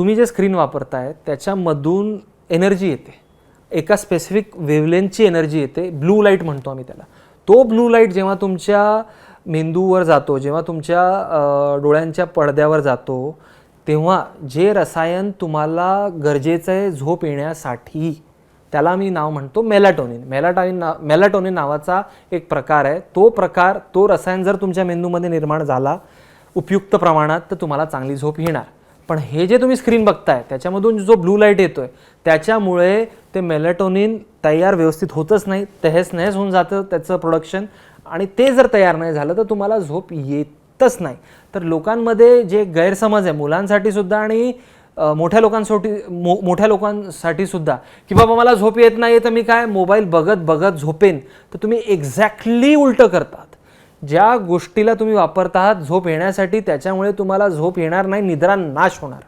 तुम्ही जे स्क्रीन वापरताय त्याच्यामधून एनर्जी येते. एका स्पेसिफिक वेवलेनची एनर्जी येते. ब्लू लाइट म्हणतो आम्ही त्याला. तो ब्लू लाइट जेव्हा तुमच्या मेंदूवर जातो जेव्हा तुमच्या डोळ्यांच्या पडद्यावर जातो तेव्हा जे रसायन तुम्हाला गरजेचं आहे झोप येण्यासाठी त्याला मी नाव म्हणतो मेलाटोनिन मेलाटोनिन ना मेलाटोनिन नावाचा एक प्रकार आहे. तो प्रकार तो रसायन जर तुमच्या मेंदूमध्ये निर्माण झाला उपयुक्त प्रमाणात तर तुम्हाला चांगली झोप येणार. पण हे जे तुम्ही स्क्रीन बघताय त्याच्यामधून जो ब्लू लाइट येतोय त्याच्यामुळे ते मेलेटोनिन तयार व्यवस्थित होतच नाही तहेस नहेस होऊन जातं त्याचं प्रोडक्शन आणि ते जर तयार नाही झालं तर तुम्हाला झोप येतच नाही. तर लोकांमध्ये जे गैरसमज आहे मुलांसाठी सुद्धा आणि मोठ्या लोकांसाठी मो मोठ्या लोकांसाठी सुद्धा की बाबा मला झोप येत नाही तर मी काय मोबाईल बघत बघत झोपेन. तर तुम्ही एक्झॅक्टली उलटं करतात ज्या गोष्टीला तुम्ही वापरता आहात झोप येण्यासाठी त्याच्यामुळे तुम्हाला झोप येणार नाही निद्रा नाश होणार.